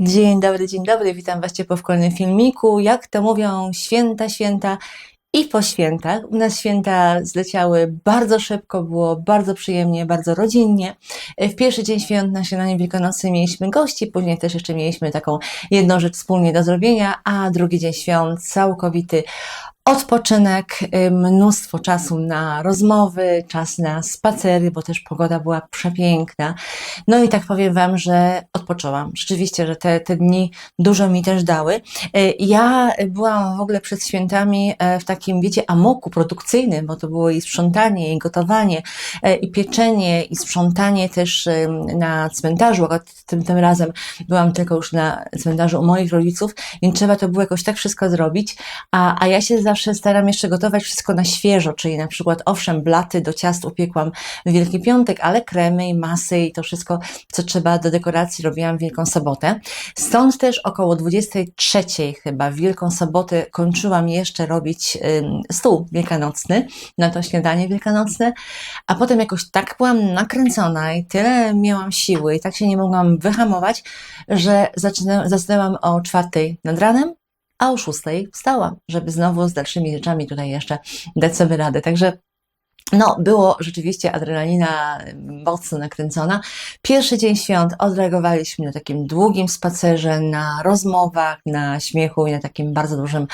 Dzień dobry, dzień dobry, witam Was ciepło w kolejnym filmiku. Jak to mówią, święta, święta i po świętach. U nas święta zleciały bardzo szybko, było bardzo przyjemnie, bardzo rodzinnie. W pierwszy dzień świąt na śniadanie wielkanocnym mieliśmy gości, później też jeszcze mieliśmy taką jedną rzecz wspólnie do zrobienia, a drugi dzień świąt całkowity odpoczynek, y, mnóstwo czasu na rozmowy, czas na spacery, bo też pogoda była przepiękna. No i tak powiem Wam, że odpoczęłam. Rzeczywiście, że te, te dni dużo mi też dały. Y, Ja byłam w ogóle przed świętami e, w takim, wiecie, amoku produkcyjnym, bo to było i sprzątanie, i gotowanie, e, i pieczenie, i sprzątanie też ym, na cmentarzu. Tym, tym razem byłam tylko już na cmentarzu u moich rodziców, więc trzeba to było jakoś tak wszystko zrobić. A, a ja się zawsze staram jeszcze gotować wszystko na świeżo, czyli na przykład owszem, blaty do ciast upiekłam w Wielki Piątek, ale kremy i masy i to wszystko, co trzeba do dekoracji robiłam w Wielką Sobotę. Stąd też około 23 chyba w Wielką Sobotę kończyłam jeszcze robić stół wielkanocny, na to śniadanie wielkanocne, a potem jakoś tak byłam nakręcona i tyle miałam siły i tak się nie mogłam wyhamować, że zaczynam, zasnęłam o czwartej nad ranem, a o szóstej wstałam, żeby znowu z dalszymi rzeczami tutaj jeszcze dać sobie radę. Także no, było rzeczywiście adrenalina mocno nakręcona. Pierwszy dzień świąt odreagowaliśmy na takim długim spacerze, na rozmowach, na śmiechu i na takim bardzo dużym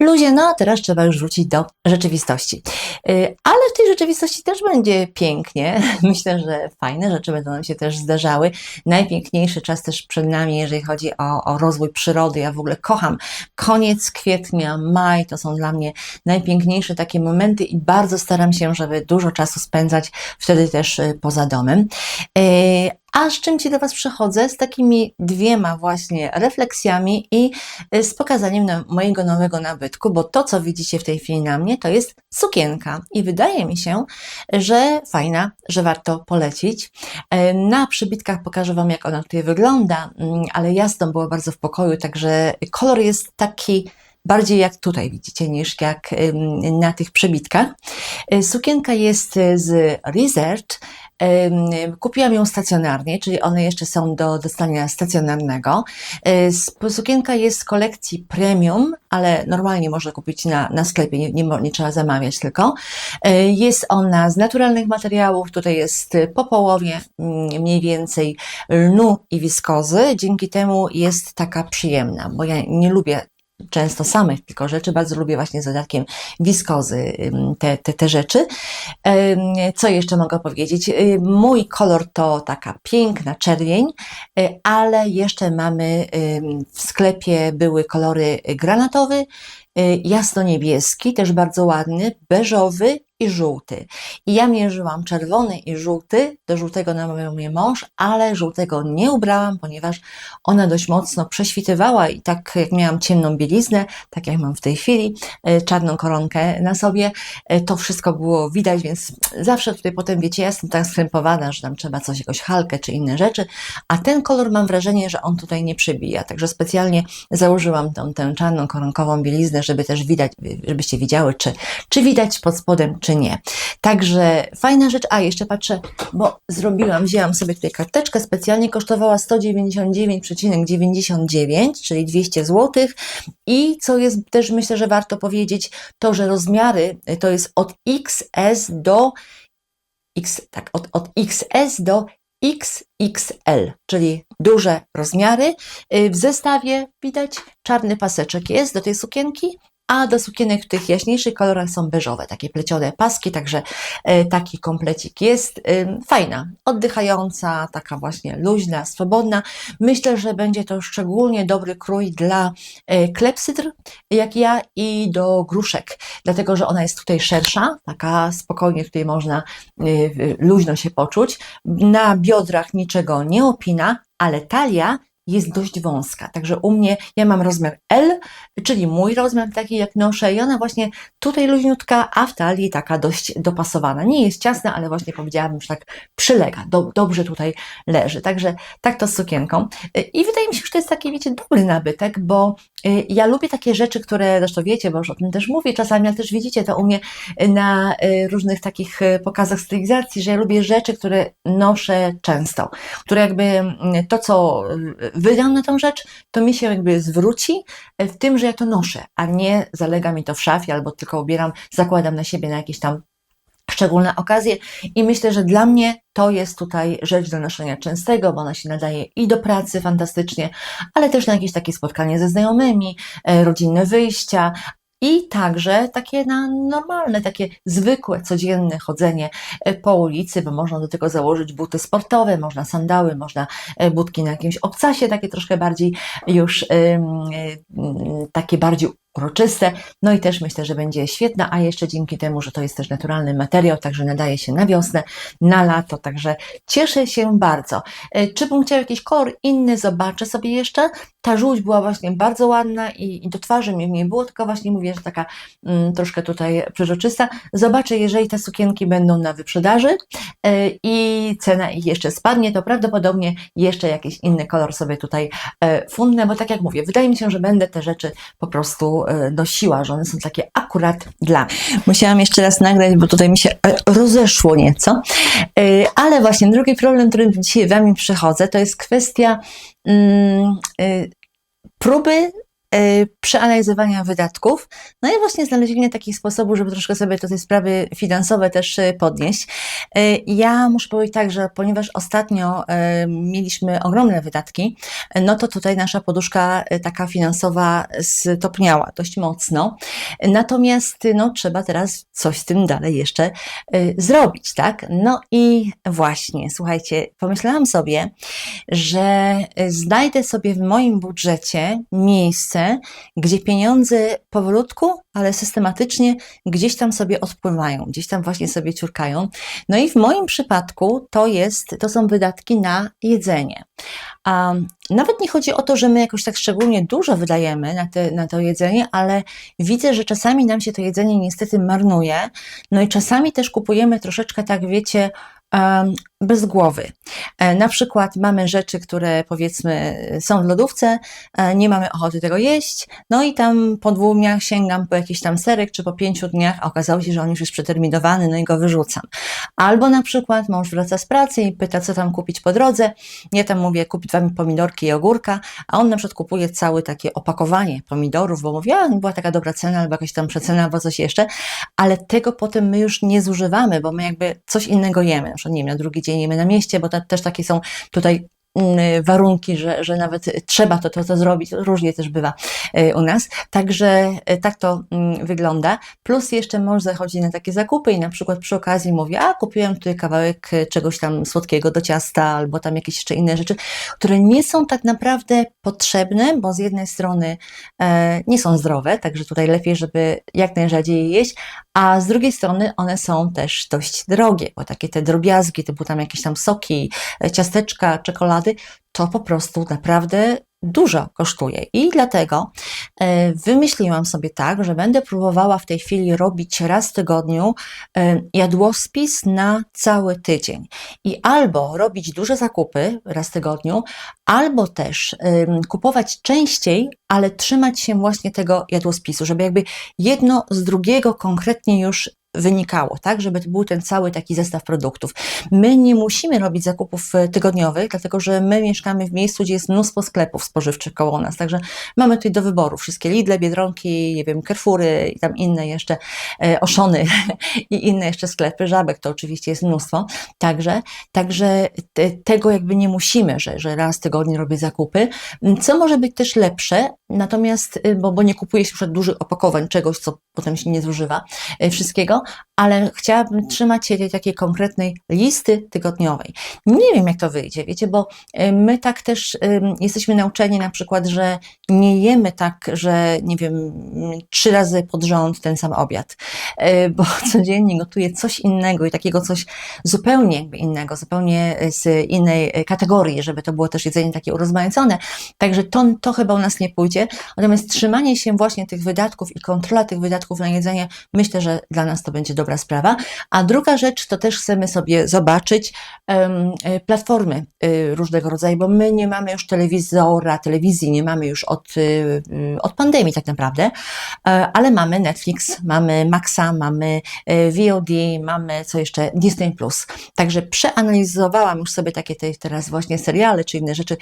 luzie. No, a teraz trzeba już wrócić do rzeczywistości. Yy, Ale w tej rzeczywistości też będzie pięknie. Myślę, że fajne rzeczy będą nam się też zdarzały. Najpiękniejszy czas też przed nami, jeżeli chodzi o, o rozwój przyrody. Ja w ogóle kocham koniec kwietnia, maj, to są dla mnie najpiękniejsze takie momenty i bardzo staram się, żeby dużo czasu spędzać wtedy też y, poza domem. Y, A z czym Ci do Was przychodzę? Z takimi dwiema właśnie refleksjami i y, z pokazaniem mojego nowego nabytku, bo to, co widzicie w tej chwili na mnie, to jest sukienka i wydaje mi się, że fajna, że warto polecić. Na przybitkach pokażę Wam, jak ona tutaj wygląda, mm, ale jasno było bardzo w pokoju, także kolor jest taki bardziej jak tutaj widzicie, niż jak na tych przebitkach. Y, Sukienka jest y, z Resert. Ym, Kupiłam ją stacjonarnie, czyli one jeszcze są do dostania stacjonarnego. Y, Sukienka jest z kolekcji premium, ale normalnie można kupić na, na sklepie, nie, nie, nie trzeba zamawiać tylko. Jest ona z naturalnych materiałów, tutaj jest po połowie mm, mniej więcej lnu i wiskozy, dzięki temu jest taka przyjemna, bo ja nie lubię często samych tylko rzeczy. Bardzo lubię właśnie z dodatkiem wiskozy te, te, te rzeczy. Co jeszcze mogę powiedzieć? Y, Mój kolor to taka piękna czerwień, y, ale jeszcze mamy w sklepie były kolory granatowy, y, jasno-niebieski, też bardzo ładny, beżowy i żółty. I ja mierzyłam czerwony i żółty, do żółtego namawiał mnie mąż, ale żółtego nie ubrałam, ponieważ ona dość mocno prześwitywała i tak jak miałam ciemną bieliznę, tak jak mam w tej chwili, e, czarną koronkę na sobie, e, to wszystko było widać, więc zawsze tutaj potem, wiecie, ja jestem tak skrępowana, że tam trzeba coś, jakąś halkę czy inne rzeczy, a ten kolor mam wrażenie, że on tutaj nie przebija, także specjalnie założyłam tą, tę czarną koronkową bieliznę, żeby też widać, żebyście widziały, czy, czy widać pod spodem, czy nie. Także fajna rzecz, a jeszcze patrzę, bo zrobiłam, wzięłam sobie tutaj karteczkę, specjalnie kosztowała 199,99, czyli 200 zł. I co jest też myślę, że warto powiedzieć, to, że rozmiary y, to jest od XS do X, tak, od, od XS do XXL, czyli duże rozmiary. Y, W zestawie widać czarny paseczek jest do tej sukienki, a do sukienek w tych jaśniejszych kolorach są beżowe, takie plecione paski, także e, taki komplecik jest. Ym, Fajna, oddychająca, taka właśnie luźna, swobodna. Myślę, że będzie to szczególnie dobry krój dla e, klepsydr, jak ja, i do gruszek, dlatego że ona jest tutaj szersza, taka spokojnie tutaj można luźno się poczuć. Na biodrach niczego nie opina, ale talia jest dość wąska. Także u mnie, ja mam rozmiar L, czyli mój rozmiar taki jak noszę i ona właśnie tutaj luźniutka, a w talii taka dość dopasowana. Nie jest ciasna, ale właśnie powiedziałabym, że tak przylega, do, dobrze tutaj leży. Także tak to z sukienką. I wydaje mi się, że to jest taki, wiecie, dobry nabytek, bo y, ja lubię takie rzeczy, które zresztą wiecie, bo już o tym też mówię czasami, ale też widzicie to u mnie na y, różnych takich y, pokazach stylizacji, że ja lubię rzeczy, które noszę często, które jakby to, co wydam na tą rzecz, to mi się jakby zwróci e, w tym, że ja to noszę, a nie zalega mi to w szafie albo tylko ubieram, zakładam na siebie na jakieś tam szczególne okazje. I myślę, że dla mnie to jest tutaj rzecz do noszenia częstego, bo ona się nadaje i do pracy fantastycznie, ale też na jakieś takie spotkanie ze znajomymi, e, rodzinne wyjścia, i także takie na normalne, takie zwykłe, codzienne chodzenie e, po ulicy, bo można do tego założyć buty sportowe, można sandały, można e, budki na jakimś obcasie, takie troszkę bardziej już takie bardziej uroczyste. No i też myślę, że będzie świetna, a jeszcze dzięki temu, że to jest też naturalny materiał, także nadaje się na wiosnę, na lato, także cieszę się bardzo. E, czy bym chciał jakiś kolor inny, zobaczę sobie jeszcze. Ta żółć była właśnie bardzo ładna i, i do twarzy mi nie było, tylko właśnie mówię, że taka mm, troszkę tutaj przeżoczysta. Zobaczę, jeżeli te sukienki będą na wyprzedaży e, i cena ich jeszcze spadnie, to prawdopodobnie jeszcze jakiś inny kolor sobie tutaj e, fundnę, bo tak jak mówię, wydaje mi się, że będę te rzeczy po prostu nosiła, że one są takie akurat dla. Musiałam jeszcze raz nagrać, bo tutaj mi się e, rozeszło nieco. E, ale właśnie drugi problem, który dzisiaj Wami przychodzę, to jest kwestia mm, próby E, przeanalizowania wydatków, no i właśnie znalezienie takich sposobów, żeby troszkę sobie te sprawy finansowe też e, podnieść. E, ja muszę powiedzieć tak, że ponieważ ostatnio mieliśmy ogromne wydatki, no to tutaj nasza poduszka taka finansowa stopniała dość mocno. Natomiast no, trzeba teraz coś z tym dalej jeszcze zrobić, tak? No i właśnie, słuchajcie, pomyślałam sobie, że znajdę sobie w moim budżecie miejsce, gdzie pieniądze powolutku, ale systematycznie gdzieś tam sobie odpływają, gdzieś tam właśnie sobie ciurkają. No i w moim przypadku to jest, to są wydatki na jedzenie. Nawet nie chodzi o to, że my jakoś tak szczególnie dużo wydajemy na, te, na to jedzenie, ale widzę, że czasami nam się to jedzenie niestety marnuje. No i czasami też kupujemy troszeczkę tak, wiecie, bez głowy. E, na przykład mamy rzeczy, które powiedzmy są w lodówce, e, nie mamy ochoty tego jeść, no i tam po dwóch dniach sięgam po jakiś tam serek, czy po pięciu dniach, okazało się, że on już jest przeterminowany, no i go wyrzucam. Albo na przykład mąż wraca z pracy i pyta, co tam kupić po drodze. Ja tam mówię, kupić dwa pomidorki i ogórka, a on na przykład kupuje całe takie opakowanie pomidorów, bo mówi, a była taka dobra cena, albo jakaś tam przecena, albo coś jeszcze, ale tego potem my już nie zużywamy, bo my jakby coś innego jemy, na przykład nie wiem, na drugi dzień jemy na mieście, bo też takie są tutaj mm, warunki, że, że nawet trzeba to, to, to zrobić. Różnie też bywa y, u nas. Także y, tak to mm, wygląda. Plus jeszcze mąż zachodzi na takie zakupy i na przykład przy okazji mówi, a kupiłem tutaj kawałek czegoś tam słodkiego do ciasta albo tam jakieś jeszcze inne rzeczy, które nie są tak naprawdę potrzebne, bo z jednej strony e, nie są zdrowe, także tutaj lepiej, żeby jak najrzadziej jeść, a z drugiej strony one są też dość drogie, bo takie te drobiazgi, typu tam jakieś tam soki, e, ciasteczka, czekolady, to po prostu naprawdę dużo kosztuje. I dlatego e, wymyśliłam sobie tak, że będę próbowała w tej chwili robić raz w tygodniu e, jadłospis na cały tydzień. I albo robić duże zakupy raz w tygodniu, albo też kupować częściej, ale trzymać się właśnie tego jadłospisu, żeby jakby jedno z drugiego konkretnie już wynikało, tak, żeby był ten cały taki zestaw produktów. My nie musimy robić zakupów e, tygodniowych, dlatego że my mieszkamy w miejscu, gdzie jest mnóstwo sklepów spożywczych koło nas, także mamy tutaj do wyboru wszystkie Lidle, Biedronki, nie wiem, Carrefoury i tam inne jeszcze, e, Oszony i inne jeszcze sklepy, Żabek to oczywiście jest mnóstwo, także, także te, tego jakby nie musimy, że, że raz w tygodniu robię zakupy, co może być też lepsze, natomiast, e, bo, bo nie kupuje się przed dużych opakowań czegoś, co potem się nie zużywa wszystkiego, ale chciałabym trzymać się tej takiej konkretnej listy tygodniowej. Nie wiem, jak to wyjdzie, wiecie, bo y, my tak też y, jesteśmy nauczeni na przykład, że nie jemy tak, że nie wiem, trzy razy pod rząd ten sam obiad, y, bo codziennie gotuję coś innego i takiego coś zupełnie innego, zupełnie z innej kategorii, żeby to było też jedzenie takie urozmaicone. Także to, to chyba u nas nie pójdzie. Natomiast trzymanie się właśnie tych wydatków i kontrola tych wydatków na jedzenie, myślę, że dla nas to będzie dobra sprawa. A druga rzecz, to też chcemy sobie zobaczyć e, platformy y, różnego rodzaju, bo my nie mamy już telewizora, telewizji nie mamy już od, y, y, od pandemii tak naprawdę, e, ale mamy Netflix, mamy Maxa, mamy e, VOD, mamy co jeszcze, Disney+. Także przeanalizowałam już sobie takie te, teraz właśnie seriale czy inne rzeczy,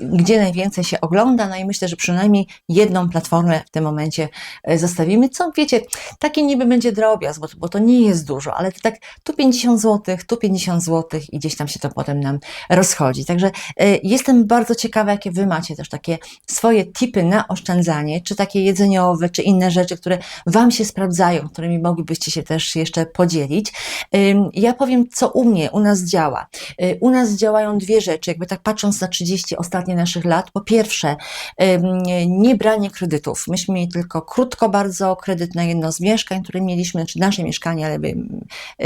gdzie najwięcej się ogląda, no i myślę, że przynajmniej jedną platformę w tym momencie zostawimy, co wiecie, taki niby będzie drobiazg, bo, to nie jest dużo, ale to tak tu 50 zł, tu 50 zł i gdzieś tam się to potem nam rozchodzi. Także e, jestem bardzo ciekawa, jakie Wy macie też takie swoje tipy na oszczędzanie, czy takie jedzeniowe, czy inne rzeczy, które Wam się sprawdzają, którymi moglibyście się też jeszcze podzielić. Ym, Ja powiem, co u mnie, u nas działa. Y, U nas działają dwie rzeczy, jakby tak patrząc na 30 ostatnich naszych lat. Po pierwsze, ym, nie branie kredytów. Myśmy mieli tylko krótko bardzo kredyt na jedno z mieszkań, które mieliśmy, znaczy nasze mieszkanie, ale ym,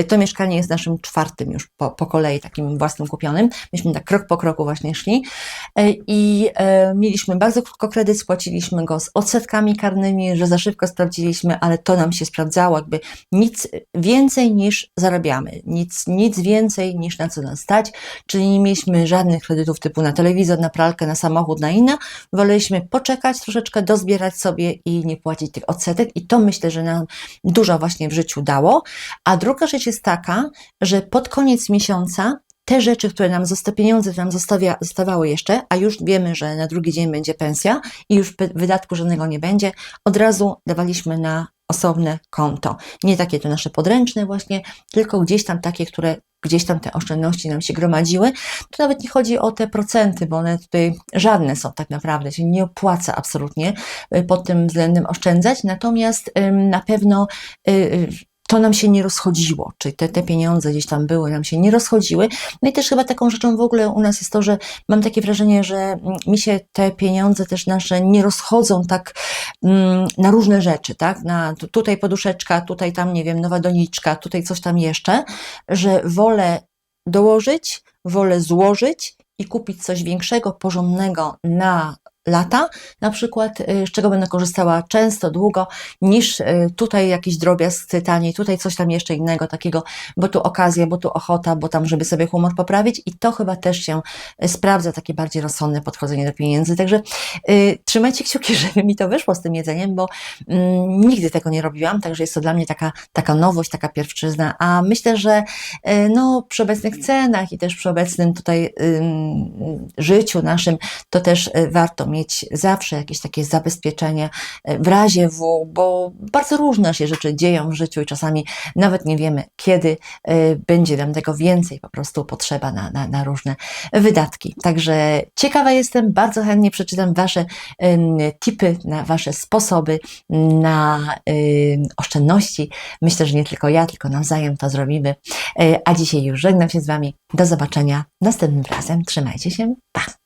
to mieszkanie jest naszym czwartym już po, po kolei, takim własnym kupionym. Myśmy tak krok po kroku właśnie szli. E, i e, mieliśmy bardzo krótko kredyt, spłaciliśmy go z odsetkami karnymi, że za szybko sprawdziliśmy, ale to nam się sprawdzało, jakby nic więcej niż zarabiamy, nic, nic więcej niż na co nas stać, czyli nie mieliśmy żadnych kredytów typu na telewizor, na pralkę, na samochód, na inne, woleliśmy poczekać troszeczkę, dozbierać sobie i nie płacić tych odsetek. I to myślę, że nam dużo właśnie w życiu dało. A druga rzecz jest taka, że pod koniec miesiąca te rzeczy, które nam zostały, pieniądze, które nam zostawia, zostawały jeszcze, a już wiemy, że na drugi dzień będzie pensja i już wydatku żadnego nie będzie, od razu dawaliśmy na osobne konto. Nie takie to nasze podręczne właśnie, tylko gdzieś tam takie, które gdzieś tam te oszczędności nam się gromadziły. Tu nawet nie chodzi o te procenty, bo one tutaj żadne są tak naprawdę, się nie opłaca absolutnie y, pod tym względem oszczędzać, natomiast na pewno y, y, to nam się nie rozchodziło, czyli te, te pieniądze gdzieś tam były, nam się nie rozchodziły. No i też chyba taką rzeczą w ogóle u nas jest to, że mam takie wrażenie, że mm, mi się te pieniądze też nasze nie rozchodzą tak na różne rzeczy, tak? Na, tu- tutaj poduszeczka, tutaj tam, nie wiem, nowa doniczka, tutaj coś tam jeszcze, że wolę dołożyć, wolę złożyć i kupić coś większego, porządnego na lata, na przykład, y, z czego będę korzystała często, długo, niż y, tutaj jakiś drobiazg taniej, tutaj coś tam jeszcze innego takiego, bo tu okazja, bo tu ochota, bo tam, żeby sobie humor poprawić i to chyba też się y, sprawdza, takie bardziej rozsądne podchodzenie do pieniędzy, także trzymajcie kciuki, żeby mi to wyszło z tym jedzeniem, bo mm, nigdy tego nie robiłam, także jest to dla mnie taka, taka nowość, taka pierwszyzna, a myślę, że no, przy obecnych cenach i też przy obecnym tutaj życiu naszym, to też warto mieć zawsze jakieś takie zabezpieczenie y, w razie W, bo bardzo różne się rzeczy dzieją w życiu i czasami nawet nie wiemy, kiedy y, będzie nam tego więcej po prostu potrzeba na, na, na różne wydatki. Także ciekawa jestem, bardzo chętnie przeczytam Wasze tipy, na Wasze sposoby na oszczędności. Myślę, że nie tylko ja, tylko nawzajem to zrobimy. Y, A dzisiaj już żegnam się z Wami. Do zobaczenia następnym razem. Trzymajcie się. Pa!